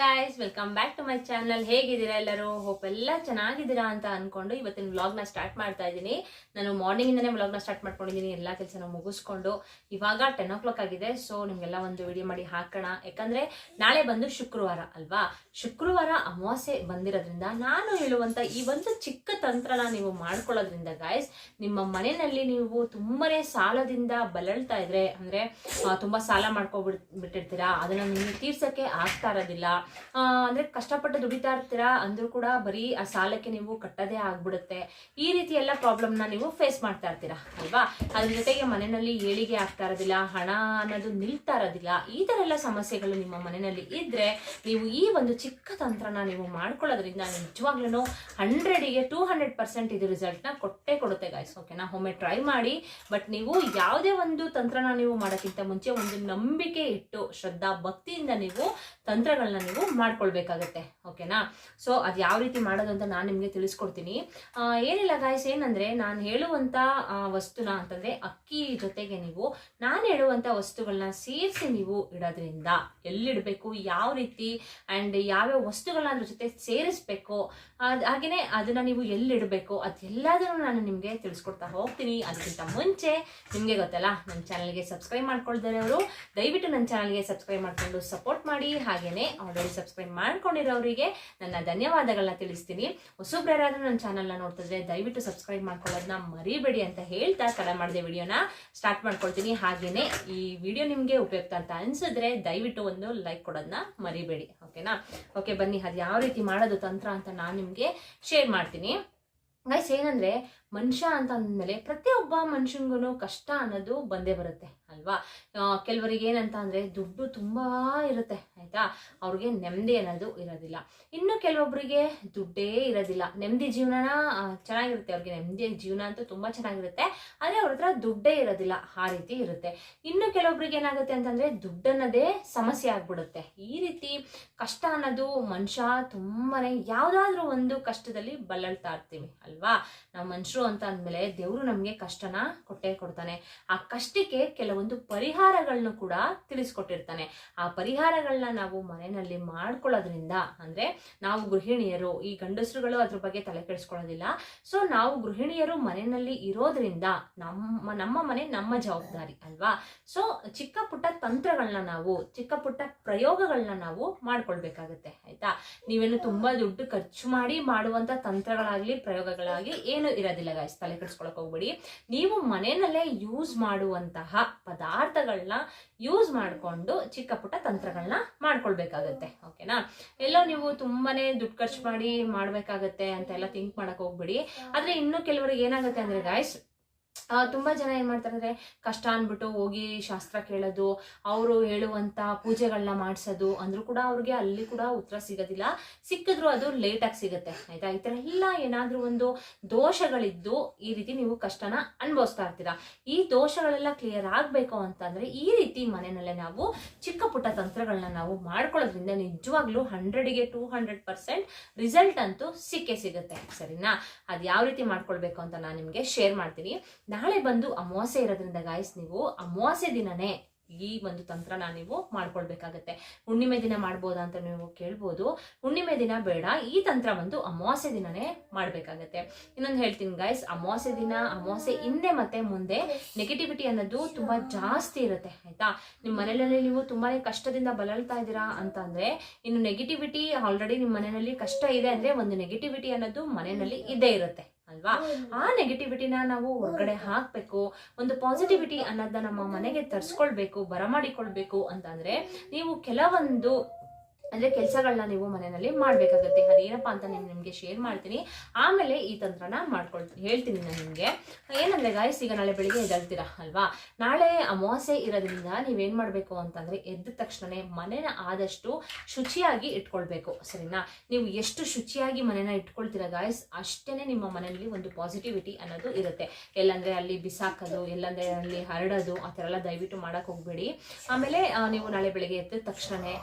Guys welcome back to my channel ಹೇಗಿದ್ದೀರಾ ಎಲ್ಲರೂ? Hope ಎಲ್ಲ ಚೆನ್ನಾಗಿದ್ದೀರಾ ಅಂತ ಅನ್ಕೊಂಡು ಇವತ್ತಿನ ವ್ಲಾಗ್ನ ಸ್ಟಾರ್ಟ್ ಮಾಡ್ತಾ ಇದ್ದೀನಿ. ನಾನು ಮಾರ್ನಿಂಗ್ ಇಂದನೇ ವ್ಲಾಗ್ನ ಸ್ಟಾರ್ಟ್ ಮಾಡ್ಕೊಂಡಿದ್ದೀನಿ, ಎಲ್ಲ ಕೆಲಸನ ಮುಗಿಸ್ಕೊಂಡು. ಇವಾಗ ಟೆನ್ ಓ ಕ್ಲಾಕ್ ಆಗಿದೆ ಸೊ ನಿಮ್ಗೆಲ್ಲ ಒಂದು ವಿಡಿಯೋ ಮಾಡಿ ಹಾಕೋಣ. ಯಾಕಂದ್ರೆ ನಾಳೆ ಬಂದು ಶುಕ್ರವಾರ, ಅಲ್ವಾ? ಶುಕ್ರವಾರ ಅಮಾವಾಸ್ಯೆ ಬಂದಿರೋದ್ರಿಂದ ನಾನು ಹೇಳುವಂತ ಈ ಒಂದು ಚಿಕ್ಕ ತಂತ್ರನ ನೀವು ಮಾಡ್ಕೊಳ್ಳೋದ್ರಿಂದ ಗಾಯ್ಸ್ ನಿಮ್ಮ ಮನೆಯಲ್ಲಿ ನೀವು ತುಂಬಾನೇ ಸಾಲದಿಂದ ಬಳಲ್ತಾ ಇದ್ರೆ, ಅಂದ್ರೆ ತುಂಬಾ ಸಾಲ ಮಾಡ್ಕೊಬಿಡ್ ಬಿಟ್ಟಿರ್ತೀರಾ, ಅದನ್ನ ನೀವು ತೀರ್ಸಕ್ಕೆ ಆಗ್ತಾ ಇರೋದಿಲ್ಲ. ಅಂದ್ರೆ ಕಷ್ಟಪಟ್ಟು ದುಡಿತಾ ಇರ್ತೀರಾ ಅಂದ್ರೂ ಕೂಡ ಬರೀ ಆ ಸಾಲಕ್ಕೆ ನೀವು ಕಟ್ಟದೇ ಆಗ್ಬಿಡುತ್ತೆ. ಈ ರೀತಿ ಎಲ್ಲ ಪ್ರಾಬ್ಲಮ್ನ ನೀವು ಫೇಸ್ ಮಾಡ್ತಾ ಇರ್ತೀರಾ, ಅಲ್ವಾ? ಅದ್ರ ಜೊತೆಗೆ ಮನೆಯಲ್ಲಿ ಏಳಿಗೆ ಆಗ್ತಾ ಇರೋದಿಲ್ಲ, ಹಣ ಅನ್ನೋದು ನಿಲ್ತಾ ಇರೋದಿಲ್ಲ, ಈ ತರ ಎಲ್ಲ ಸಮಸ್ಯೆಗಳು ನಿಮ್ಮ ಮನೆಯಲ್ಲಿ ಇದ್ರೆ ನೀವು ಈ ಒಂದು ಚಿಕ್ಕ ತಂತ್ರನ ನೀವು ಮಾಡ್ಕೊಳ್ಳೋದ್ರಿಂದ ನಿಜವಾಗ್ಲೂ ಹಂಡ್ರೆಡಿಗೆ ಟೂ ಹಂಡ್ರೆಡ್ ಪರ್ಸೆಂಟ್ ಇದು ರಿಸಲ್ಟ್ನ ಕೊಟ್ಟೇ ಕೊಡುತ್ತೆ ಗಾಯ್ಸ್ ಓಕೆನಾ ಒಮ್ಮೆ ಟ್ರೈ ಮಾಡಿ ಬಟ್ ನೀವು ಯಾವುದೇ ಒಂದು ತಂತ್ರನ ನೀವು ಮಾಡೋಕ್ಕಿಂತ ಮುಂಚೆ ಒಂದು ನಂಬಿಕೆ ಇಟ್ಟು, ಶ್ರದ್ಧಾ ಭಕ್ತಿಯಿಂದ ನೀವು ತಂತ್ರಗಳನ್ನ ನೀವು ಮಾಡ್ಕೊಳ್ಬೇಕಾಗತ್ತೆ, ಓಕೆನಾ? ಸೊ ಅದು ಯಾವ ರೀತಿ ಮಾಡೋದು ಅಂತ ನಾನು ನಿಮಗೆ ತಿಳಿಸ್ಕೊಡ್ತೀನಿ. ಏನಿಲ್ಲ ಗಾಯ್ಸ್ ಏನಂದ್ರೆ ನಾನು ಹೇಳುವಂತ ವಸ್ತುನ ಅಂತಂದ್ರೆ ಅಕ್ಕಿ ಜೊತೆಗೆ ನೀವು, ನಾನು ಹೇಳುವಂತ ವಸ್ತುಗಳನ್ನ ಸೇರಿಸಿ ನೀವು ಇಡೋದ್ರಿಂದ ಎಲ್ಲಿಡಬೇಕು, ಯಾವ ರೀತಿ ಅಂಡ್ ಯಾವ್ಯಾವ ವಸ್ತುಗಳನ್ನ ಅದ್ರ ಜೊತೆ ಸೇರಿಸ್ಬೇಕು ಅದ್ ಹಾಗೇನೆ ಅದನ್ನ ನೀವು ಎಲ್ಲಿಡಬೇಕು? ಅದೆಲ್ಲದನ್ನು ನಾನು ನಿಮಗೆ ತಿಳಿಸ್ಕೊಡ್ತಾ ಹೋಗ್ತೀನಿ. ಅದಕ್ಕಿಂತ ಮುಂಚೆ ನಿಮಗೆ ಗೊತ್ತಲ್ಲ ನನ್ನ ಚಾನಲ್ಗೆ ಸಬ್ಸ್ಕ್ರೈಬ್ ಮಾಡ್ಕೊಳ್ತಾರೆ ಅವರು ದಯವಿಟ್ಟು ನನ್ನ ಚಾನಲ್ಗೆ ಸಬ್ಸ್ಕ್ರೈಬ್ ಮಾಡಿಕೊಂಡು ಸಪೋರ್ಟ್ ಮಾಡಿ. ಹಾಗೇನೆ ಆಲ್ರೆಡಿ ಸಬ್ಸ್ಕ್ರೈಬ್ ಮಾಡ್ಕೊಂಡಿರೋರಿಗೆ ನನ್ನ ಧನ್ಯವಾದಗಳನ್ನ ತಿಳಿಸ್ತೀನಿ. ಹೊಸಬ್ರಾದ್ರೂ ನನ್ನ ಚಾನಲ್ನ ನೋಡ್ತಿದ್ರೆ ದಯವಿಟ್ಟು ಸಬ್ಸ್ಕ್ರೈಬ್ ಮಾಡ್ಕೊಳ್ಳೋದನ್ನ ಮರಿಬೇಡಿ ಅಂತ ಹೇಳ್ತಾ ಕಲ ಮಾಡಿದೆ ವಿಡಿಯೋನ ಸ್ಟಾರ್ಟ್ ಮಾಡ್ಕೊಳ್ತೀನಿ. ಹಾಗೆಯೇ ಈ ವಿಡಿಯೋ ನಿಮಗೆ ಉಪಯುಕ್ತ ಅಂತ ಅನಿಸಿದ್ರೆ ದಯವಿಟ್ಟು ಒಂದು ಲೈಕ್ ಕೊಡೋದನ್ನ ಮರಿಬೇಡಿ. ಓಕೆನಾ? ಓಕೆ, ಬನ್ನಿ ಅದು ಯಾವ ರೀತಿ ಮಾಡೋದು ತಂತ್ರ ಅಂತ ನಾನು ನಿಮಗೆ ಶೇರ್ ಮಾಡ್ತೀನಿ. ಗೈಸ್ ಏನಂದ್ರೆ ಮನುಷ್ಯ ಅಂತ ಅಂದಮೇಲೆ ಪ್ರತಿಯೊಬ್ಬ ಮನುಷ್ಯನಿಗೂ ಕಷ್ಟ ಅನ್ನೋದು ಬಂದೇ ಬರುತ್ತೆ. ಅಲ್ವಾ? ಕೆಲವರಿಗೆ ಏನಂತ ಅಂದ್ರೆ ದುಡ್ಡು ತುಂಬಾ ಇರುತ್ತೆ, ಆಯ್ತಾ? ಅವ್ರಿಗೆ ನೆಮ್ಮದಿ ಅನ್ನೋದು ಇರೋದಿಲ್ಲ. ಇನ್ನು ಕೆಲವೊಬ್ಬರಿಗೆ ದುಡ್ಡೇ ಇರೋದಿಲ್ಲ. ನೆಮ್ಮದಿ ಜೀವನನ ಚೆನ್ನಾಗಿರುತ್ತೆ. ಅವ್ರಿಗೆ ನೆಮ್ಮದಿ ಜೀವನ ಅಂತೂ ತುಂಬಾ ಚೆನ್ನಾಗಿರುತ್ತೆ. ಆದ್ರೆ ಅವ್ರ ಹತ್ರ ದುಡ್ಡೇ ಇರೋದಿಲ್ಲ. ಆ ರೀತಿ ಇರುತ್ತೆ. ಇನ್ನು ಕೆಲವೊಬ್ರಿಗೆ ಏನಾಗುತ್ತೆ ಅಂತಂದ್ರೆ ದುಡ್ಡನ್ನೋದೇ ಸಮಸ್ಯೆ ಆಗ್ಬಿಡುತ್ತೆ. ಈ ರೀತಿ ಕಷ್ಟ ಅನ್ನೋದು ಮನುಷ್ಯ ತುಂಬಾನೇ ಯಾವ್ದಾದ್ರು ಒಂದು ಕಷ್ಟದಲ್ಲಿ ಬಲ್ಲಳ್ತಾ ಇರ್ತೀವಿ, ಅಲ್ವಾ? ನಾವು ಮನುಷ್ಯರು ಅಂತ ಅಂದ್ಮೇಲೆ ದೇವರು ನಮ್ಗೆ ಕಷ್ಟನ ಕೊಟ್ಟೇ ಕೊಡ್ತಾನೆ. ಆ ಕಷ್ಟಕ್ಕೆ ಕೆಲವೊಂದು ಪರಿಹಾರಗಳನ್ನು ಕೂಡ ತಿಳಿಸ್ಕೊಟ್ಟಿರ್ತಾನೆ. ಆ ಪರಿಹಾರಗಳನ್ನ ನಾವು ಮನೆಯಲ್ಲಿ ಮಾಡ್ಕೊಳ್ಳೋದ್ರಿಂದ ಅಂದ್ರೆ ನಾವು ಗೃಹಿಣಿಯರು, ಈ ಗಂಡಸರುಗಳು ಅದ್ರ ಬಗ್ಗೆ ತಲೆ ಕೆಡಿಸ್ಕೊಳ್ಳೋದಿಲ್ಲ. ಸೊ ನಾವು ಗೃಹಿಣಿಯರು ಮನೆಯಲ್ಲಿ ಇರೋದ್ರಿಂದ ನಮ್ಮ ನಮ್ಮ ಮನೆ ನಮ್ಮ ಜವಾಬ್ದಾರಿ ಅಲ್ವಾ? ಸೊ ಚಿಕ್ಕ ಪುಟ್ಟ ತಂತ್ರಗಳನ್ನ ನಾವು, ಚಿಕ್ಕ ಪುಟ್ಟ ಪ್ರಯೋಗಗಳನ್ನ ನಾವು ಮಾಡ್ಕೊಳ್ಬೇಕಾಗತ್ತೆ, ಆಯ್ತಾ? ನೀವೇನು ತುಂಬಾ ದುಡ್ಡು ಖರ್ಚು ಮಾಡಿ ಮಾಡುವಂತ ತಂತ್ರಗಳಾಗ್ಲಿ, ಪ್ರಯೋಗಗಳಾಗ್ಲಿ ಏನು ಇರೋದಿಲ್ಲ ಗಾಯ್ಸ್ ತಲೆ ಕೆಡಿಸ್ಕೊಳಕ್ ಹೋಗ್ಬೇಡಿ. ನೀವು ಮನೆಯಲ್ಲೇ ಯೂಸ್ ಮಾಡುವಂತಹ ಪದಾರ್ಥಗಳನ್ನ ಯೂಸ್ ಮಾಡಿಕೊಂಡು ಚಿಕ್ಕ ಪುಟ್ಟ ತಂತ್ರಗಳನ್ನ ಮಾಡ್ಕೊಳ್ಬೇಕಾಗತ್ತೆ ಓಕೆನಾ ಎಲ್ಲೋ ನೀವು ತುಂಬಾನೇ ದುಡ್ಡು ಖರ್ಚು ಮಾಡಿ ಮಾಡ್ಬೇಕಾಗತ್ತೆ ಅಂತೆಲ್ಲ ಥಿಂಕ್ ಮಾಡಕ್ ಹೋಗ್ಬಿಡಿ. ಆದ್ರೆ ಇನ್ನು ಕೆಲವರಿಗೆ ಏನಾಗುತ್ತೆ ಅಂದ್ರೆ ಗಾಯ್ಸ್ ತುಂಬಾ ಜನ ಏನ್ ಮಾಡ್ತಾರೆ ಅಂದ್ರೆ ಕಷ್ಟ ಅನ್ಬಿಟ್ಟು ಹೋಗಿ ಶಾಸ್ತ್ರ ಕೇಳೋದು, ಅವರು ಹೇಳುವಂತ ಪೂಜೆಗಳನ್ನ ಮಾಡಿಸೋದು ಅಂದ್ರೂ ಕೂಡ ಅವ್ರಿಗೆ ಅಲ್ಲಿ ಕೂಡ ಉತ್ತರ ಸಿಗೋದಿಲ್ಲ. ಸಿಕ್ಕಿದ್ರು ಅದು ಲೇಟ್ ಆಗಿ ಸಿಗುತ್ತೆ, ಆಯ್ತಾ? ಈ ತರ ಎಲ್ಲ ಏನಾದ್ರೂ ಒಂದು ದೋಷಗಳಿದ್ದು ಈ ರೀತಿ ನೀವು ಕಷ್ಟನ ಅನುಭವಿಸ್ತಾ ಇರ್ತೀರಾ? ಈ ದೋಷಗಳೆಲ್ಲ ಕ್ಲಿಯರ್ ಆಗ್ಬೇಕು ಅಂತಂದ್ರೆ ಈ ರೀತಿ ಮನೆಯಲ್ಲೇ ನಾವು ಚಿಕ್ಕ ಪುಟ್ಟ ತಂತ್ರಗಳನ್ನ ನಾವು ಮಾಡ್ಕೊಳ್ಳೋದ್ರಿಂದ ನಿಜವಾಗ್ಲೂ ಹಂಡ್ರೆಡ್ಗೆ ಟೂ ಹಂಡ್ರೆಡ್ ಪರ್ಸೆಂಟ್ ರಿಸಲ್ಟ್ ಅಂತೂ ಸಿಕ್ಕೇ ಸಿಗುತ್ತೆ, ಸರಿನಾ? ಅದು ಯಾವ ರೀತಿ ಮಾಡ್ಕೊಳ್ಬೇಕು ಅಂತ ನಾನು ನಿಮಗೆ ಶೇರ್ ಮಾಡ್ತೀನಿ. ನಾಳೆ ಬಂದು ಅಮಾವಾಸ್ಯೆ ಇರೋದ್ರಿಂದ ಗಾಯಸ್ ನೀವು ಅಮಾವಾಸ್ಯೆ ದಿನನೇ ಈ ಒಂದು ತಂತ್ರನ ನೀವು ಮಾಡ್ಕೊಳ್ಬೇಕಾಗತ್ತೆ. ಹುಣ್ಣಿಮೆ ದಿನ ಮಾಡ್ಬೋದಾ ಅಂತ ನೀವು ಕೇಳ್ಬೋದು. ಹುಣ್ಣಿಮೆ ದಿನ ಬೇಡ, ಈ ತಂತ್ರ ಬಂದು ಅಮಾವಾಸ್ಯೆ ದಿನನೇ ಮಾಡ್ಬೇಕಾಗತ್ತೆ. ಇನ್ನೊಂದು ಹೇಳ್ತೀನಿ ಗೈಸ್ ಅಮಾವಾಸ್ಯೆ ದಿನ, ಅಮಾವಾಸ್ಯೆ ಹಿಂದೆ ಮತ್ತೆ ಮುಂದೆ ನೆಗೆಟಿವಿಟಿ ಅನ್ನೋದು ತುಂಬಾ ಜಾಸ್ತಿ ಇರುತ್ತೆ, ಆಯ್ತಾ? ನಿಮ್ಮ ಮನೆಯಲ್ಲಿ ನೀವು ತುಂಬಾನೇ ಕಷ್ಟದಿಂದ ಬಳಲ್ತಾ ಇದ್ದೀರಾ ಅಂತಂದ್ರೆ, ಇನ್ನು ನೆಗೆಟಿವಿಟಿ ಆಲ್ರೆಡಿ ನಿಮ್ಮ ಮನೆಯಲ್ಲಿ ಕಷ್ಟ ಇದೆ ಅಂದ್ರೆ ಒಂದು ನೆಗೆಟಿವಿಟಿ ಅನ್ನೋದು ಮನೆಯಲ್ಲಿ ಇದ್ದೇ ಇರುತ್ತೆ. ಅಲ್ವಾ? ಆ ನೆಗೆಟಿವಿಟಿನ ನಾವು ಹೊರಗಡೆ ಹಾಕ್ಬೇಕು ಒಂದು ಪಾಸಿಟಿವಿಟಿ ಅನ್ನೋದನ್ನ ನಮ್ಮ ಮನೆಗೆ ತರಿಸ್ಕೊಳ್ಬೇಕು ಬರಮಾಡಿಕೊಳ್ಬೇಕು ಅಂತಂದ್ರೆ ನೀವು ಕೆಲವೊಂದು ಅಂದ್ರೆ ಕೆಲಸಗಳನ್ನ ನೀವು ಮನೆಯಲ್ಲಿ ಮಾಡಬೇಕಾಗುತ್ತೆ. ಅದೇನಪ್ಪಾ ಅಂತ ನಾನು ನಿಮಗೆ ಶೇರ್ ಮಾಡ್ತೀನಿ. ಆಮೇಲೆ ಈ ತಂತ್ರನ ಮಾಡ್ಕೊಳ್ತೀನಿ. ಹೇಳ್ತೀನಿ ನಾನು ನಿಮಗೆ. ಏನಂದರೆ ಗಾಯಸ್ ಈಗ ನಾಳೆ ಬೆಳಿಗ್ಗೆ ಎದ್ದೇಳ್ತೀರಾ ಅಲ್ವಾ? ನಾಳೆ ಅಮಾವಾಸ್ಯೆ ಇರೋದ್ರಿಂದ ನೀವೇನು ಮಾಡಬೇಕು ಅಂತಂದ್ರೆ ಎದ್ದ ತಕ್ಷಣನೇ ಮನೇನ ಆದಷ್ಟು ಶುಚಿಯಾಗಿ ಇಟ್ಕೊಳ್ಬೇಕು, ಸರಿನಾ? ನೀವು ಎಷ್ಟು ಶುಚಿಯಾಗಿ ಮನೇನ ಇಟ್ಕೊಳ್ತೀರಾ ಗಾಯ್ಸ್ ಅಷ್ಟೇನೆ ನಿಮ್ಮ ಮನೆಯಲ್ಲಿ ಒಂದು ಪಾಸಿಟಿವಿಟಿ ಅನ್ನೋದು ಇರುತ್ತೆ. ಎಲ್ಲಂದರೆ ಅಲ್ಲಿ ಬಿಸಾಕೋದು, ಎಲ್ಲಂದರೆ ಅಲ್ಲಿ ಹರಡೋದು, ಆ ಥರ ಎಲ್ಲ ದಯವಿಟ್ಟು ಮಾಡೋಕ್ಕೆ ಹೋಗಬೇಡಿ. ಆಮೇಲೆ ನೀವು ನಾಳೆ ಬೆಳಿಗ್ಗೆ ಎದ್ದ ತಕ್ಷಣನೇ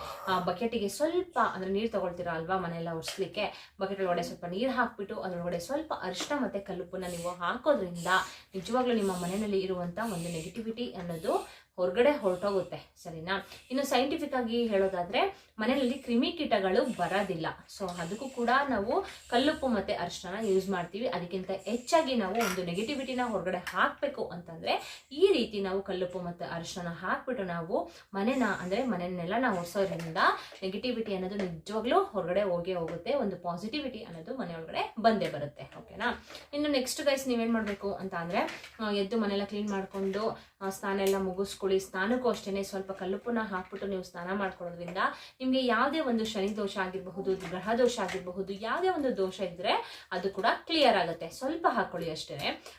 ಬಕೆಟಿಗೆ ಸ್ವಲ್ಪ ಅಂದ್ರೆ ನೀರು ತಗೊಳ್ತೀರಾ ಅಲ್ವಾ ಮನೆಯೆಲ್ಲ ಒರೆಸ್ಲಿಕ್ಕೆ? ಬಕೆಟ್ ಒಳಗಡೆ ಸ್ವಲ್ಪ ನೀರು ಹಾಕ್ಬಿಟ್ಟು ಅದರೊಳಗಡೆ ಸ್ವಲ್ಪ ಅರಿಶಿನ ಮತ್ತೆ ಕಲ್ಲುಪ್ಪನ್ನ ನೀವು ಹಾಕೋದ್ರಿಂದ ನಿಜವಾಗ್ಲೂ ನಿಮ್ಮ ಮನೆಯಲ್ಲಿ ಇರುವಂತ ಒಂದು ನೆಗೆಟಿವಿಟಿ ಅನ್ನೋದು ಹೊರಗಡೆ ಹೊರಟೋಗುತ್ತೆ, ಸರಿನಾ? ಇನ್ನು ಸೈಂಟಿಫಿಕ್ ಆಗಿ ಹೇಳೋದಾದ್ರೆ, ಮನೆಯಲ್ಲಿ ಕ್ರಿಮಿಕೀಟಗಳು ಬರೋದಿಲ್ಲ. ಸೊ ಅದಕ್ಕೂ ಕೂಡ ನಾವು ಕಲ್ಲುಪ್ಪು ಮತ್ತೆ ಅರಿಶಿನ ಯೂಸ್ ಮಾಡ್ತೀವಿ. ಅದಕ್ಕಿಂತ ಹೆಚ್ಚಾಗಿ ನಾವು ಒಂದು ನೆಗೆಟಿವಿಟಿನ ಹೊರಗಡೆ ಹಾಕಬೇಕು ಅಂತಂದ್ರೆ, ಈ ರೀತಿ ನಾವು ಕಲ್ಲುಪ್ಪು ಮತ್ತು ಅರ್ಶನ ಹಾಕ್ಬಿಟ್ಟು ನಾವು ಮನೆನ, ಅಂದ್ರೆ ಮನೆಯನ್ನೆಲ್ಲ ನಾವು ಒರೆಸೋದ್ರಿಂದ ನೆಗೆಟಿವಿಟಿ ಅನ್ನೋದು ನಿಜವಾಗ್ಲೂ ಹೊರಗಡೆ ಹೋಗೇ ಹೋಗುತ್ತೆ. ಒಂದು ಪಾಸಿಟಿವಿಟಿ ಅನ್ನೋದು ಮನೆ ಒಳಗಡೆ ಬಂದೇ ಬರುತ್ತೆ. ಓಕೆನಾ ಇನ್ನು ನೆಕ್ಸ್ಟ್ ಗೈಸ್ ನೀವೇನ್ ಮಾಡಬೇಕು ಅಂತ ಅಂದ್ರೆ ಎದ್ದು ಮನೆಲ್ಲ ಕ್ಲೀನ್ ಮಾಡ್ಕೊಂಡು ಸ್ನಾನ ಎಲ್ಲ ಮುಗಿಸ್ಕೊಳ್ಳಿ. ಸ್ನಾನಕ್ಕೂ ಅಷ್ಟೇ ಸ್ವಲ್ಪ ಕಲ್ಲುಪ್ಪನ್ನ ಹಾಕ್ಬಿಟ್ಟು ನೀವು ಸ್ನಾನ ಮಾಡ್ಕೊಳ್ಳೋದ್ರಿಂದ ನಿಮಗೆ ಯಾವುದೇ ಒಂದು ಶನಿ ದೋಷ ಆಗಿರಬಹುದು, ಗ್ರಹ ದೋಷ ಆಗಿರಬಹುದು, ಯಾವುದೇ ಒಂದು ದೋಷ ಇದ್ರೆ ಅದು ಕೂಡ ಕ್ಲಿಯರ್ ಆಗುತ್ತೆ. ಸ್ವಲ್ಪ ಹಾಕೊಳ್ಳಿ ಅಷ್ಟೇ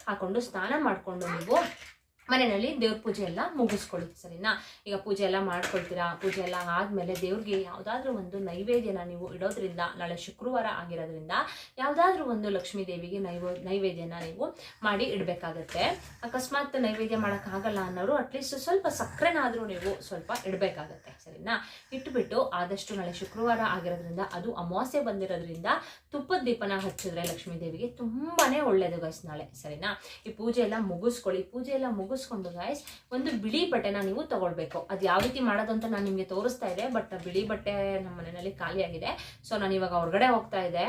ಹಾಕೊಂಡು ಸ್ನಾನ ಮಾಡಿಕೊಂಡು ನೀವು ಮನೆಯಲ್ಲಿ ದೇವ್ರ ಪೂಜೆ ಎಲ್ಲ ಮುಗಿಸ್ಕೊಳ್ಳುತ್ತೆ ಸರಿನಾ? ಈಗ ಪೂಜೆ ಎಲ್ಲ ಮಾಡ್ಕೊಳ್ತೀರಾ? ಪೂಜೆ ಎಲ್ಲ ಆದ್ಮೇಲೆ ದೇವ್ರಿಗೆ ಯಾವುದಾದ್ರೂ ಒಂದು ನೈವೇದ್ಯನ ನೀವು ಇಡೋದ್ರಿಂದ, ನಾಳೆ ಶುಕ್ರವಾರ ಆಗಿರೋದ್ರಿಂದ ಯಾವುದಾದ್ರೂ ಒಂದು ಲಕ್ಷ್ಮೀ ದೇವಿಗೆ ನೈವ, ನೈವೇದ್ಯನ ನೀವು ಮಾಡಿ ಇಡಬೇಕಾಗತ್ತೆ. ಅಕಸ್ಮಾತ್ ನೈವೇದ್ಯ ಮಾಡೋಕ್ಕಾಗಲ್ಲ ಅನ್ನೋರು ಅಟ್ಲೀಸ್ಟ್ ಸ್ವಲ್ಪ ಸಕ್ಕರೆನಾದರೂ ನೀವು ಸ್ವಲ್ಪ ಇಡಬೇಕಾಗತ್ತೆ, ಸರಿನಾ? ಇಟ್ಬಿಟ್ಟು ಆದಷ್ಟು ನಾಳೆ ಶುಕ್ರವಾರ ಆಗಿರೋದ್ರಿಂದ, ಅದು ಅಮಾವಾಸ್ಯೆ ಬಂದಿರೋದ್ರಿಂದ ತುಪ್ಪದ ದೀಪನ ಹಚ್ಚಿದ್ರೆ ಲಕ್ಷ್ಮೀ ದೇವಿಗೆ ತುಂಬಾನೇ ಒಳ್ಳೇದು ಗೈಸ್ ನಾಳೆ, ಸರಿನಾ? ಈ ಪೂಜೆ ಎಲ್ಲ ಮುಗಿಸ್ಕೊಳ್ಳಿ, ಪೂಜೆ ಎಲ್ಲ ಮುಗಿಸ್ಕೊಂಡು ಗಾಯ್ಸ್ ಒಂದು ಬಿಳಿ ಬಟ್ಟೆನ ನೀವು ತಗೊಳ್ಬೇಕು. ಅದು ಯಾವ ರೀತಿ ಮಾಡೋದು ಅಂತ ನಾನು ನಿಮಗೆ ತೋರಿಸ್ತಾ ಇದೆ ಬಟ್ ಬಿಳಿ ಬಟ್ಟೆ ನಮ್ಮ ಮನೆಯಲ್ಲಿ ಖಾಲಿ ಆಗಿದೆ. ಸೊ ನಾನು ಇವಾಗ ಹೊರಗಡೆ ಹೋಗ್ತಾ ಇದ್ದೆ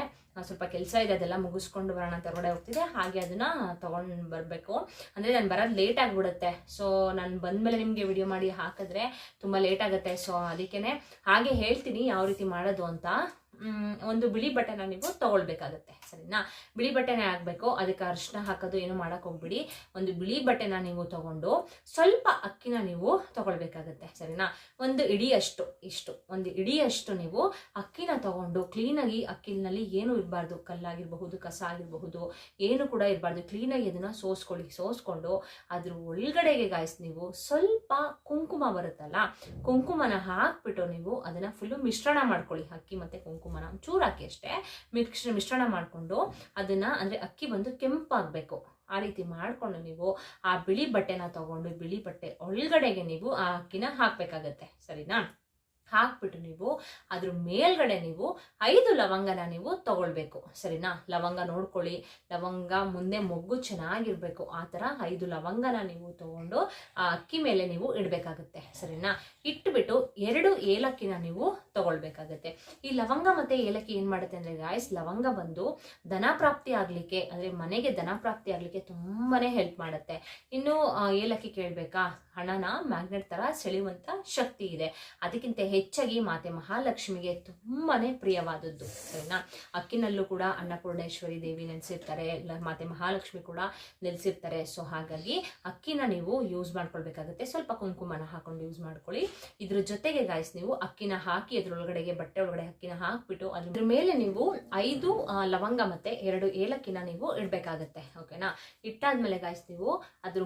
ಸ್ವಲ್ಪ ಕೆಲಸ ಇದೆ, ಅದೆಲ್ಲ ಮುಗಿಸ್ಕೊಂಡು ಬರೋಣ ಅಂತ ಹೊರಗಡೆ ಹೋಗ್ತಿದ್ದೆ ಹಾಗೆ ಅದನ್ನ ತಗೊಂಡು ಬರಬೇಕು. ಅಂದರೆ ನಾನು ಬರೋದು ಲೇಟ್ ಆಗಿಬಿಡುತ್ತೆ. ಸೊ ನಾನು ಬಂದಮೇಲೆ ನಿಮಗೆ ವಿಡಿಯೋ ಮಾಡಿ ಹಾಕಿದ್ರೆ ತುಂಬ ಲೇಟ್ ಆಗುತ್ತೆ. ಸೊ ಅದಕ್ಕೇನೆ ಹಾಗೆ ಹೇಳ್ತೀನಿ ಯಾವ ರೀತಿ ಮಾಡೋದು ಅಂತ. ಒಂದು ಬಿಳಿ ಬಟ್ಟೆನ ನೀವು ತಗೊಳ್ಬೇಕಾಗುತ್ತೆ, ಸರಿನಾ? ಬಿಳಿ ಬಟ್ಟೆನೇ ಹಾಕ್ಬೇಕು ಅದಕ್ಕೆ ಅರಿಶಿನ ಹಾಕೋದು ಏನು ಮಾಡಕ್ ಹೋಗ್ಬಿಡಿ. ಒಂದು ಬಿಳಿ ಬಟ್ಟೆನ ನೀವು ತಗೊಂಡು ಸ್ವಲ್ಪ ಅಕ್ಕಿನ ನೀವು ತಗೊಳ್ಬೇಕಾಗುತ್ತೆ, ಸರಿನಾ? ಒಂದು ಇಡಿಯಷ್ಟು, ಇಷ್ಟು, ಒಂದು ಇಡಿಯಷ್ಟು ನೀವು ಅಕ್ಕಿನ ತಗೊಂಡು ಕ್ಲೀನಾಗಿ ಅಕ್ಕಿನಲ್ಲಿ ಏನು ಇರಬಾರ್ದು, ಕಲ್ಲಾಗಿರಬಹುದು, ಕಸ ಆಗಿರಬಹುದು, ಏನು ಕೂಡ ಇರಬಾರ್ದು, ಕ್ಲೀನಾಗಿ ಅದನ್ನ ಸೋಸ್ಕೊಳ್ಳಿ, ಸೋಸ್ಕೊಂಡು ಅದ್ರ ಒಳಗಡೆಗೆ ಗಾಯಿಸಿ ನೀವು ಸ್ವಲ್ಪ ಕುಂಕುಮ ಬರುತ್ತಲ್ಲ, ಕುಂಕುಮನ ಹಾಕ್ಬಿಟ್ಟು ನೀವು ಅದನ್ನ ಫುಲ್ಲು ಮಿಶ್ರಣ ಮಾಡ್ಕೊಳ್ಳಿ, ಅಕ್ಕಿ ಮತ್ತೆ ಕುಂಕುಮನ ಚೂರು ಹಾಕಿ ಅಷ್ಟೇ ಮಿಕ್ಸ್ ಮಿಶ್ರಣ ಮಾಡಿಕೊಂಡು ಅದನ್ನು ಅಂದರೆ ಅಕ್ಕಿ ಬಂದು ಕೆಂಪಾಗಬೇಕು. ಆ ರೀತಿ ಮಾಡಿಕೊಂಡು ನೀವು ಆ ಬಿಳಿ ಬಟ್ಟೆನ ತಗೊಂಡು ಬಿಳಿ ಬಟ್ಟೆ ಒಳಗಡೆಗೆ ನೀವು ಆ ಅಕ್ಕಿನ ಹಾಕಬೇಕಾಗತ್ತೆ. ಸರಿನಾ? ಹಾಕ್ಬಿಟ್ಟು ನೀವು ಅದ್ರ ಮೇಲ್ಗಡೆ ನೀವು ಐದು ಲವಂಗನ ನೀವು ತಗೊಳ್ಬೇಕು. ಸರಿನಾ? ಲವಂಗ ನೋಡ್ಕೊಳ್ಳಿ. ಲವಂಗ ಮುಂದೆ ಮೊಗ್ಗು ಚೆನ್ನಾಗಿರ್ಬೇಕು. ಆ ಥರ ಐದು ಲವಂಗನ ನೀವು ತಗೊಂಡು ಆ ಅಕ್ಕಿ ಮೇಲೆ ನೀವು ಇಡಬೇಕಾಗುತ್ತೆ. ಸರಿನಾ? ಇಟ್ಬಿಟ್ಟು ಎರಡು ಏಲಕ್ಕಿನ ನೀವು ತಗೊಳ್ಬೇಕಾಗತ್ತೆ. ಈ ಲವಂಗ ಮತ್ತೆ ಏಲಕ್ಕಿ ಏನು ಮಾಡುತ್ತೆ ಅಂದ್ರೆ ಗಾಯ್ಸ್ ಲವಂಗ ಬಂದು ಧನ ಪ್ರಾಪ್ತಿ ಆಗಲಿಕ್ಕೆ ಅಂದ್ರೆ ಮನೆಗೆ ಧನ ಪ್ರಾಪ್ತಿ ಆಗ್ಲಿಕ್ಕೆ ತುಂಬಾನೇ ಹೆಲ್ಪ್ ಮಾಡುತ್ತೆ. ಇನ್ನು ಏಲಕ್ಕಿ ಕೇಳಬೇಕಾ? ಹಣನ ಮ್ಯಾಗ್ನೆಟ್ ತರ ಸೆಳೆಯುವಂತ ಶಕ್ತಿ ಇದೆ. ಅದಕ್ಕಿಂತ ಹೆಚ್ಚಾಗಿ ಮಾತೆ ಮಹಾಲಕ್ಷ್ಮಿಗೆ ತುಂಬಾನೇ ಪ್ರಿಯವಾದದ್ದು, ಸರಿನಾ? ಅಕ್ಕಿನಲ್ಲೂ ಕೂಡ ಅನ್ನಪೂರ್ಣೇಶ್ವರಿ ದೇವಿ ನೆಲೆಸಿರ್ತಾರೆ ಮಾತೆ ಮಹಾಲಕ್ಷ್ಮಿ ಕೂಡ ನೆಲೆಸಿರ್ತಾರೆ. ಸೊ ಹಾಗಾಗಿ ಅಕ್ಕಿನ ನೀವು ಯೂಸ್ ಮಾಡ್ಕೊಳ್ಬೇಕಾಗುತ್ತೆ. ಸ್ವಲ್ಪ ಕುಂಕುಮನ ಹಾಕೊಂಡು ಯೂಸ್ ಮಾಡ್ಕೊಳ್ಳಿ. ಇದ್ರ ಜೊತೆಗೆ ಗಾಯ್ಸ್ ನೀವು ಅಕ್ಕಿನ ಹಾಕಿ ಅದ್ರೊಳಗಡೆಗೆ ಬಟ್ಟೆ ಒಳಗಡೆ ಅಕ್ಕಿನ ಹಾಕ್ಬಿಟ್ಟು ಅದ್ರ ಮೇಲೆ ನೀವು ಐದು ಲವಂಗ ಮತ್ತೆ ಎರಡು ಏಲಕ್ಕಿನ ನೀವು ಇಡ್ಬೇಕಾಗತ್ತೆ. ಓಕೆನಾ ಇಟ್ಟಾದ್ಮೇಲೆ ಗಾಯ್ಸ್ ನೀವು ಅದ್ರ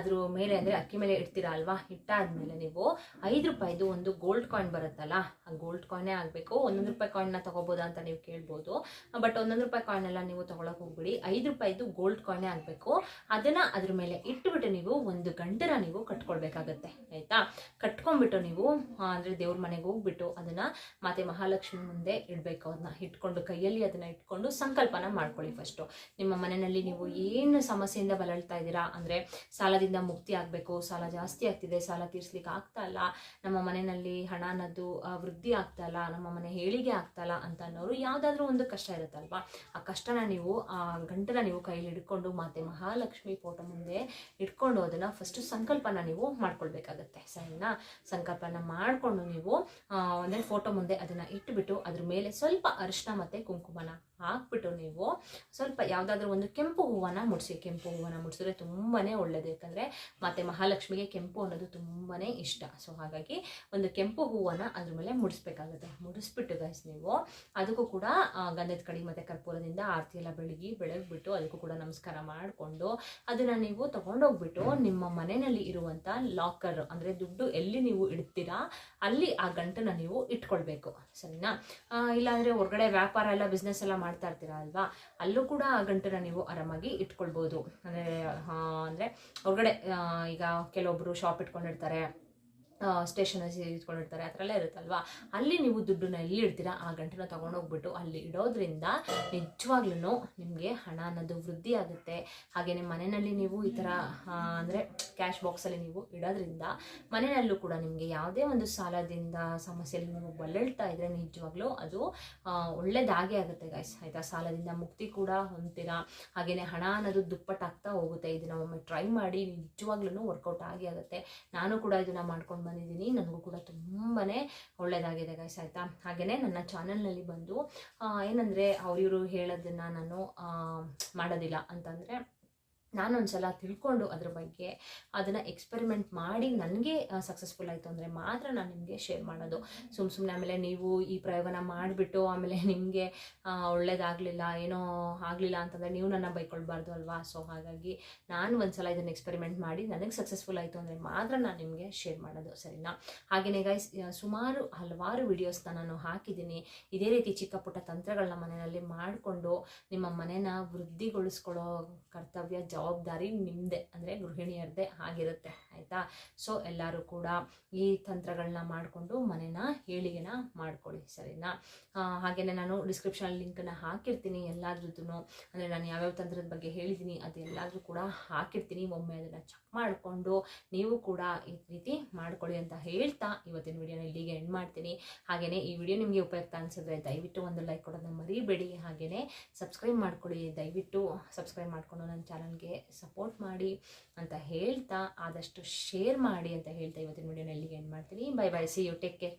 ಅದ್ರ ಮೇಲೆ ಅಂದ್ರೆ ಅಕ್ಕಿ ಮೇಲೆ ಇಡ್ತೀರಾ ಅಲ್ವಾ? ಇಟ್ಟಾದ್ಮೇಲೆ ನೀವು ಐದು ರೂಪಾಯಿದು ಒಂದು ಗೋಲ್ಡ್ ಕಾಯಿನ್ ಬರುತ್ತಲ್ಲ? ಆ ಗೋಲ್ಡ್ ಕಾಯಿನೇ ಆಗಬೇಕು. ಒಂದೊಂದು ರೂಪಾಯಿ ಕಾಯಿನ್ನ ತಗೋಬೋದಾ ಅಂತ ನೀವು ಕೇಳ್ಬೋದು. ಬಟ್ ಒಂದೊಂದು ರೂಪಾಯಿ ಕಾಯಿನ್ ಎಲ್ಲ ನೀವು ತಗೊಳಕ್ ಹೋಗ್ಬಿಡಿ. ಐದು ರೂಪಾಯಿದು ಗೋಲ್ಡ್ ಕಾಯಿನೇ ಆಗಬೇಕು. ಅದನ್ನ ಅದ್ರ ಮೇಲೆ ಇಟ್ಟುಬಿಟ್ಟು ನೀವು ಒಂದು ಗಂಟರ ನೀವು ಕಟ್ಕೊಳ್ಬೇಕಾಗತ್ತೆ. ಆಯ್ತಾ? ಕಟ್ಕೊಂಡ್ಬಿಟ್ಟು ನೀವು ಅಂದ್ರೆ ದೇವ್ರ ಮನೆಗೆ ಹೋಗ್ಬಿಟ್ಟು ಅದನ್ನ ಮಾತೆ ಮಹಾಲಕ್ಷ್ಮಿ ಮುಂದೆ ಇಡಬೇಕು. ಅದನ್ನ ಇಟ್ಕೊಂಡು ಕೈಯಲ್ಲಿ ಅದನ್ನ ಇಟ್ಕೊಂಡು ಸಂಕಲ್ಪನ ಮಾಡ್ಕೊಳ್ಳಿ ಫಸ್ಟು ನಿಮ್ಮ ಮನೆಯಲ್ಲಿ ನೀವು ಏನು ಸಮಸ್ಯೆಯಿಂದ ಬಳಲ್ತಾ ಇದ್ದೀರಾ? ಅಂದ್ರೆ ಸಾಲದಿಂದ ಮುಕ್ತಿ ಆಗಬೇಕು, ಸಾಲ ಜಾಸ್ತಿ ಆಗ್ತಿದೆ, ಸಾಲ ತೀರ್ಸ್ಲಿಕ್ಕೆ ಆಗ್ತಾ ಇಲ್ಲ. ನಮ್ಮ ಮನೆಯಲ್ಲಿ ಹಣ ಅನ್ನೋದು ವೃದ್ಧಿ ಆಗ್ತಾಯಿಲ್ಲ ನಮ್ಮ ಮನೆ ಹೇಳಿಗೆ ಆಗ್ತಾ ಇಲ್ಲ ಅಂತ ಅನ್ನೋರು ಯಾವುದಾದ್ರೂ ಒಂದು ಕಷ್ಟ ಇರುತ್ತಲ್ವಾ? ಆ ಕಷ್ಟನ ನೀವು, ಆ ಗಂಟನ ನೀವು ಕೈಯಲ್ಲಿ ಹಿಡ್ಕೊಂಡು ಮಾತೆ ಮಹಾಲಕ್ಷ್ಮಿ ಫೋಟೋ ಮುಂದೆ ಇಟ್ಕೊಂಡು ಅದನ್ನು ಫಸ್ಟ್ ಸಂಕಲ್ಪನ ನೀವು ಮಾಡ್ಕೊಳ್ಬೇಕಾಗತ್ತೆ, ಸರಿನಾ? ಸಂಕಲ್ಪನ ಮಾಡಿಕೊಂಡು ನೀವು ಒಂದೇ ಫೋಟೋ ಮುಂದೆ ಅದನ್ನು ಇಟ್ಬಿಟ್ಟು ಅದ್ರ ಮೇಲೆ ಸ್ವಲ್ಪ ಅರಿಶಿನ ಮತ್ತು ಕುಂಕುಮನ ಹಾಕ್ಬಿಟ್ಟು ನೀವು ಸ್ವಲ್ಪ ಯಾವುದಾದ್ರೂ ಒಂದು ಕೆಂಪು ಹೂವನ ಮುಡಿಸಿ, ಕೆಂಪು ಹೂವನ್ನು ಮುಡಿಸಿದ್ರೆ ತುಂಬಾ ಒಳ್ಳೇದು. ಯಾಕಂದರೆ ಮತ್ತೆ ಮಹಾಲಕ್ಷ್ಮಿಗೆ ಕೆಂಪು ಅನ್ನೋದು ತುಂಬಾ ಇಷ್ಟ. ಸೊ ಹಾಗಾಗಿ ಒಂದು ಕೆಂಪು ಹೂವನ ಅದ್ರ ಮೇಲೆ ಮುಡಿಸ್ಬೇಕಾಗುತ್ತೆ. ಮುಡಿಸ್ಬಿಟ್ಟು ಗೈಸ್ ನೀವು ಅದಕ್ಕೂ ಕೂಡ ಗಂಧದ ಕಡಿ ಮತ್ತೆ ಕರ್ಪೂರದಿಂದ ಆರತಿ ಎಲ್ಲ ಬೆಳಗಿ ಬೆಳಗ್ಬಿಟ್ಟು ಅದಕ್ಕೂ ಕೂಡ ನಮಸ್ಕಾರ ಮಾಡಿಕೊಂಡು ಅದನ್ನ ನೀವು ತಗೊಂಡೋಗ್ಬಿಟ್ಟು ನಿಮ್ಮ ಮನೆಯಲ್ಲಿ ಇರುವಂತ ಲಾಕರ್ ಅಂದ್ರೆ ದುಡ್ಡು ಎಲ್ಲಿ ನೀವು ಇಡ್ತೀರಾ, ಅಲ್ಲಿ ಆ ಗಂಟನ್ನ ನೀವು ಇಟ್ಕೊಳ್ಬೇಕು. ಸರಿನಾ? ಇಲ್ಲಾಂದರೆ ಹೊರಗಡೆ ವ್ಯಾಪಾರ ಎಲ್ಲ ಬಿಸ್ನೆಸ್ ಎಲ್ಲ ಮಾಡ್ತಾ ಇರ್ತೀರಾ ಅಲ್ವಾ? ಅಲ್ಲೂ ಕೂಡ ಆ ಗಂಟನ್ನ ನೀವು ಆರಾಮಾಗಿ ಇಟ್ಕೊಳ್ಬೋದು. ಅಂದರೆ ಅಂದ್ರೆ ಹೊರಗಡೆ ಈಗ ಕೆಲವೊಬ್ಬರು ಶಾಪ್ ಇಟ್ಕೊಂಡಿರ್ತಾರೆ. ಸ್ಟೇಷನರಿ ಇಟ್ಕೊಂಡಿರ್ತಾರೆ ಆ ಥರ ಎಲ್ಲ ಇರುತ್ತಲ್ವಾ? ಅಲ್ಲಿ ನೀವು ದುಡ್ಡನ್ನ ಎಲ್ಲಿ ಇಡ್ತೀರಾ? ಆ ಗಂಟೆನ ತೊಗೊಂಡೋಗ್ಬಿಟ್ಟು ಅಲ್ಲಿ ಇಡೋದ್ರಿಂದ ನಿಜವಾಗ್ಲೂ ನಿಮಗೆ ಹಣ ಅನ್ನೋದು ವೃದ್ಧಿ ಆಗುತ್ತೆ. ಹಾಗೆಯೇ ಮನೆಯಲ್ಲಿ ನೀವು ಈ ಥರ ಅಂದರೆ ಕ್ಯಾಶ್ ಬಾಕ್ಸಲ್ಲಿ ನೀವು ಇಡೋದ್ರಿಂದ ಮನೆಯಲ್ಲೂ ಕೂಡ ನಿಮಗೆ ಯಾವುದೇ ಒಂದು ಸಾಲದಿಂದ ಸಮಸ್ಯೆಯಲ್ಲಿ ನೀವು ಬಳಲ್ತಾ ಇದ್ರೆ ನಿಜವಾಗ್ಲೂ ಅದು ಆ, ಒಳ್ಳೇದಾಗೇ ಆಗುತ್ತೆ ಗಾಯ್ಸ್ ಆಯಿತಾ? ಸಾಲದಿಂದ ಮುಕ್ತಿ ಕೂಡ ಹೊಂದ್ತೀರಾ? ಹಾಗೆಯೇ ಹಣ ಅನ್ನೋದು ದುಪ್ಪಟ್ಟಾಗ್ತಾ ಹೋಗುತ್ತೆ. ಇದನ್ನ ಒಮ್ಮೆ ಟ್ರೈ ಮಾಡಿ ನಿಜವಾಗ್ಲೂ ವರ್ಕೌಟ್ ಆಗಿ ಆಗುತ್ತೆ. ನಾನು ಕೂಡ ಇದನ್ನ ಮಾಡ್ಕೊಂಡು ಬಂದಿದ್ದೀನಿ ನನಗೂ ಕೂಡ ತುಂಬಾ ಒಳ್ಳೆಯದಾಗಿದೆ ಗೈಸ್ ಆಯಿತಾ? ಹಾಗೆಯೇ ನನ್ನ ಚಾನಲ್ನಲ್ಲಿ ಬಂದು ಏನಂದರೆ ಅವ್ರಿವರು ಹೇಳೋದನ್ನು ನಾನು ಮಾಡೋದಿಲ್ಲ ಅಂತಂದರೆ ನಾನು ಒಂದ್ಸಲ ತಿಳ್ಕೊಂಡು ಅದ್ರ ಬಗ್ಗೆ ಅದನ್ನು ಎಕ್ಸ್ಪೆರಿಮೆಂಟ್ ಮಾಡಿ ನನಗೆ ಸಕ್ಸಸ್ಫುಲ್ ಆಯಿತು ಅಂದರೆ ಮಾತ್ರ ನಾನು ನಿಮಗೆ ಶೇರ್ ಮಾಡೋದು. ಸುಮ್ಮ ಸುಮ್ಮನೆ ಆಮೇಲೆ ನೀವು ಈ ಪ್ರಯೋಗನ ಮಾಡಿಬಿಟ್ಟು ಆಮೇಲೆ ನಿಮಗೆ ಒಳ್ಳೇದಾಗಲಿಲ್ಲ, ಏನೋ ಆಗಲಿಲ್ಲ ಅಂತಂದರೆ ನೀವು ನನ್ನ ಬೈಕೊಳ್ಬಾರ್ದು ಅಲ್ವಾ? ಸೊ ಹಾಗಾಗಿ ನಾನು ಒಂದ್ಸಲ ಇದನ್ನು ಎಕ್ಸ್ಪೆರಿಮೆಂಟ್ ಮಾಡಿ ನನಗೆ ಸಕ್ಸಸ್ಫುಲ್ ಆಯಿತು ಅಂದರೆ ಮಾತ್ರ ನಾನು ನಿಮಗೆ ಶೇರ್ ಮಾಡೋದು, ಸರಿನಾ? ಹಾಗೆಯೇ ಗೈಸ್ ಸುಮಾರು ಹಲವಾರು ವಿಡಿಯೋಸ್ನ ನಾನು ಹಾಕಿದ್ದೀನಿ. ಇದೇ ರೀತಿ ಚಿಕ್ಕ ಪುಟ್ಟ ತಂತ್ರಗಳನ್ನ ಮನೆಯಲ್ಲಿ ಮಾಡಿಕೊಂಡು ನಿಮ್ಮ ಮನೆನ ವೃದ್ಧಿಗೊಳಿಸ್ಕೊಳ್ಳೋ ಕರ್ತವ್ಯ ಜವಾಬ್ದಾರಿ ನಿಮ್ಮದೇ ಅಂದರೆ ಗೃಹಿಣಿಯರದೇ ಆಗಿರುತ್ತೆ, ಆಯಿತಾ? ಸೊ ಎಲ್ಲರೂ ಕೂಡ ಈ ತಂತ್ರಗಳನ್ನ ಮಾಡಿಕೊಂಡು ಮನೇನ ಏಳಿಗೆನ ಮಾಡ್ಕೊಳ್ಳಿ, ಸರಿನಾ? ಹಾಗೆಯೇ ನಾನು ಡಿಸ್ಕ್ರಿಪ್ಷನ್ ಲಿಂಕನ್ನು ಹಾಕಿರ್ತೀನಿ ಎಲ್ಲಾದ್ರದ್ದು ಅಂದರೆ ನಾನು ಯಾವ್ಯಾವ ತಂತ್ರದ ಬಗ್ಗೆ ಹೇಳಿದ್ದೀನಿ ಅದೆಲ್ಲದೂ ಕೂಡ ಹಾಕಿರ್ತೀನಿ. ಒಮ್ಮೆ ಅದನ್ನು ಚೆಕ್ ಮಾಡಿಕೊಂಡು ನೀವು ಕೂಡ ಈ ರೀತಿ ಮಾಡ್ಕೊಳ್ಳಿ ಅಂತ ಹೇಳ್ತಾ ಇವತ್ತಿನ ವಿಡಿಯೋನ ಇಲ್ಲಿಗೆ ಎಂಡ್ ಮಾಡ್ತೀನಿ. ಹಾಗೆಯೇ ಈ ವಿಡಿಯೋ ನಿಮಗೆ ಉಪಯುಕ್ತ ಅನಿಸಿದ್ರೆ ದಯವಿಟ್ಟು ಒಂದು ಲೈಕ್ ಕೊಡೋದನ್ನ ಮರಿಬೇಡಿ. ಹಾಗೆಯೇ ಸಬ್ಸ್ಕ್ರೈಬ್ ಮಾಡ್ಕೊಳ್ಳಿ, ದಯವಿಟ್ಟು ಸಬ್ಸ್ಕ್ರೈಬ್ ಮಾಡಿಕೊಂಡು ನನ್ನ ಚಾನಲ್ಗೆ ಸಪೋರ್ಟ್ ಮಾಡಿ ಅಂತ ಹೇಳ್ತಾ ಆದಷ್ಟು ಶೇರ್ ಮಾಡಿ ಅಂತ ಹೇಳ್ತಾ ಇವತ್ತಿನ ವಿಡಿಯೋನಲ್ಲಿ ಎಂಡ್ ಮಾಡ್ತೀನಿ. Bye bye see you take care